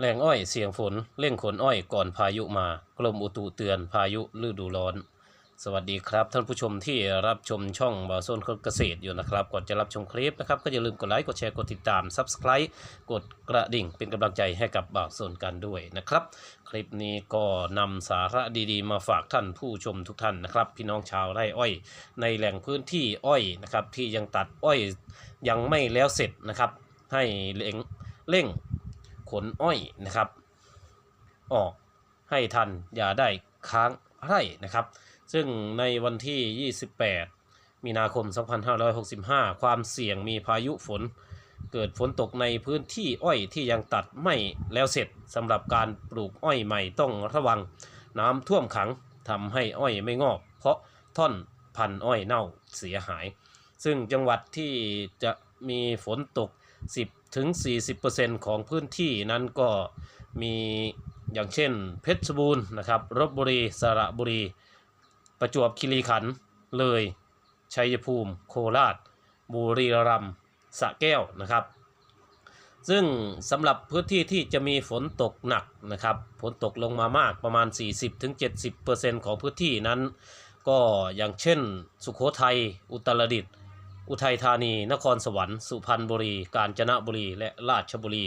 แหล่งอ้อยเสียงฝนเร่งขนอ้อยก่อนพายุมา กรมอุตุเตือนพายุฤดูร้อน สวัสดีครับ ท่านผู้ชมที่รับชมช่องบาโซนเกษตรอยู่นะครับ ก่อนจะรับชมคลิปนะครับ ก็อย่าลืมกดไลค์กดแชร์กดติดตาม Subscribe กดกระดิ่งเป็นกำลังใจให้กับบาโซนกันด้วยนะครับ คลิปนี้ก็นำสาระดีๆ มาฝากท่านผู้ชมทุกท่านนะครับ พี่น้องชาวไร่อ้อย ในแหล่งพื้นที่อ้อยนะครับที่ยังตัดอ้อยยังไม่แล้วเสร็จนะครับ ให้เร่งเร่ง ขนอ้อยนะครับ ออกให้ทันอย่าได้ค้างไร่นะครับ ซึ่งในวันที่ 28 มีนาคม 2565 ความเสี่ยงมีพายุฝน เกิดฝนตกในพื้นที่อ้อยที่ยังตัดไม่แล้วเสร็จสำหรับการปลูกอ้อยใหม่ต้องระวังน้ำท่วมขังทำให้อ้อยไม่งอก เพราะท่อนพันอ้อยเน่าเสียหาย ซึ่งจังหวัดที่จะมีฝนตก 10ถึง40%ของพื้นที่นั้นก็มีอย่างเช่น เพชรบูรณ์นะครับรบบุรีสระบุรี ประจวบคีรีขันธ์เลยชัยภูมิ โคราช บุรีรัมย์สระแก้วนะครับ ซึ่งสำหรับพื้นที่ที่จะมีฝนตกหนักนะครับฝนตกลงมามากประมาณ 40-70%ของพื้นที่นั้น ก็อย่างเช่น สุขโขทัยอุตรดิตถ์ อุทัยธานี นครสวรรค์ สุพรรณบุรี กาญจนบุรี และราชบุรี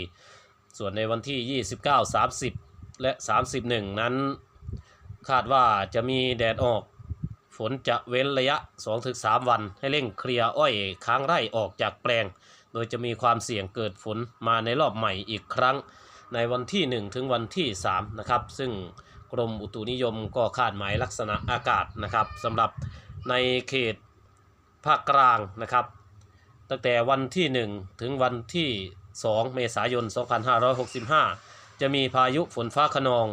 ส่วนในวันที่ 29 30 และ 31 นั้น คาดว่าจะมีแดดออก ฝนจะเว้นระยะ 2-3 วัน ให้เร่งเคลียร์อ้อยค้างไร่ออกจากแปลง โดยจะมีความเสี่ยงเกิดฝนมาในรอบใหม่อีกครั้ง ในวันที่ 1 ถึงวันที่ 3 นะครับ ซึ่งกรมอุตุนิยมก็คาดหมายลักษณะอากาศนะครับสำหรับในเขต ภาคกลางนะครับ ตั้งแต่วันที่ 1 ถึงวันที่ 2 เมษายน 2565 จะมีพายุฝนฟ้าขนอง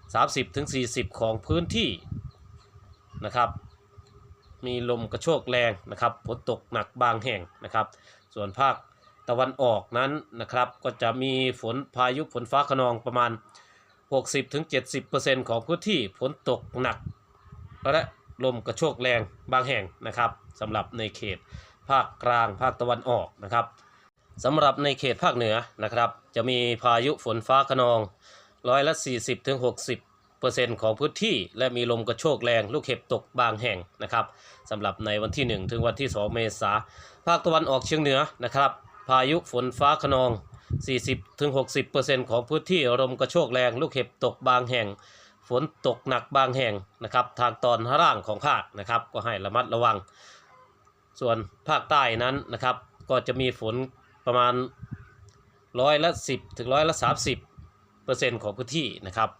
30-40 ของพื้นที่นะครับ มีลมกระโชกแรงนะครับฝนตกหนักบางแห่งนะครับ ส่วนภาคตะวันออกนั้นนะครับก็จะมีฝนพายุฝนฟ้าขนองประมาณ 60-70%ของพื้นที่ฝนตกหนักและ ลมกระโชกแรงบางแห่งนะครับสำหรับในเขตภาคกลางภาคตะวันออกนะครับสำหรับในเขตภาคเหนือนะครับ จะมีพายุฝนฟ้าขนองร้อยละ 40ถึง60เปอร์เซ็นต์ของพื้นที่ และมีลมกระโชกแรงลูกเห็บตกบางแห่งนะครับสำหรับในวันที่ 1 ถึงวันที่ 2 เมษาภาคตะวันออกเฉียงเหนือนะครับ พายุฝนฟ้าขนอง 40ถึง60เปอร์เซ็นต์ของพื้นที่ลมกระโชกแรงลูกเห็บตกบางแห่ง ฝนตกหนักบางแห่งนะครับ ทางตอนล่างของภาคนะครับ ก็ให้ระมัดระวัง ส่วนภาคใต้นั้นนะครับ ก็จะมีฝนประมาณร้อยละสิบถึงร้อยละสามสิบเปอร์เซ็นต์ของพื้นที่นะครับ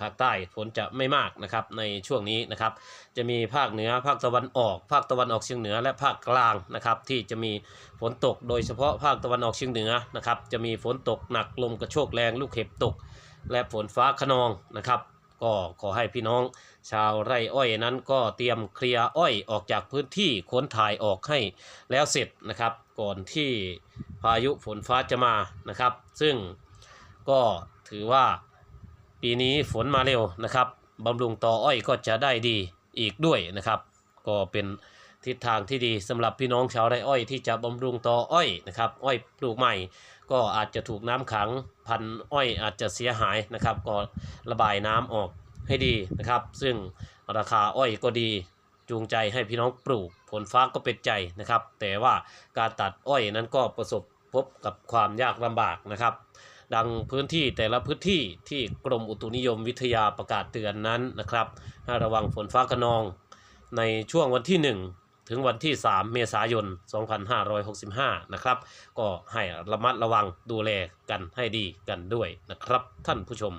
ภาคใต้ฝนจะไม่มากนะครับในช่วงนี้นะครับ จะมีภาคเหนือภาคตะวันออก ภาคตะวันออกเฉียงเหนือและภาคกลางนะครับ ที่จะมีฝนตกโดยเฉพาะภาคตะวันออกเฉียงเหนือนะครับ จะมีฝนตกหนักลมกระโชกแรงลูกเห็บตก และฝนฟ้าขนองนะครับ ก็ขอให้พี่น้อง ชาวไร่อ้อยนั้นก็เตรียมเคลียร์อ้อยออกจากพื้นที่ขนถ่ายออกให้แล้วเสร็จนะครับ ก่อนที่พายุฝนฟ้าจะมานะครับ ซึ่งก็ถือว่าปีนี้ฝนมาเร็วนะครับบำรุงต่ออ้อยก็จะได้ดีอีกด้วยนะครับ ก็เป็นทิศทางที่ดีสำหรับพี่น้องชาวไร่อ้อยที่จะบำรุงต่ออ้อยนะครับ อ้อยปลูกใหม่ ก็อาจจะถูกน้ำขังพันอ้อยอาจจะเสียหายนะครับก็ระบายน้ำออกให้ดีนะครับ ซึ่งราคาอ้อยก็ดีจูงใจให้พี่น้องปลูกผลฟ้าก็เป็นใจนะครับ แต่ว่าการตัดอ้อยนั้นก็ประสบพบกับความยากลำบากนะครับ ดังพื้นที่แต่ละพื้นที่ที่กรมอุตุนิยมวิทยาประกาศเตือนนั้นนะครับให้ระวังฝนฟ้าขนอง ในช่วงวันที่ 1 ถึงวันที่ 3 เมษายน 2565 นะครับ ก็ให้ระมัดระวังดูแลกันให้ดีกันด้วยนะครับ ท่านผู้ชม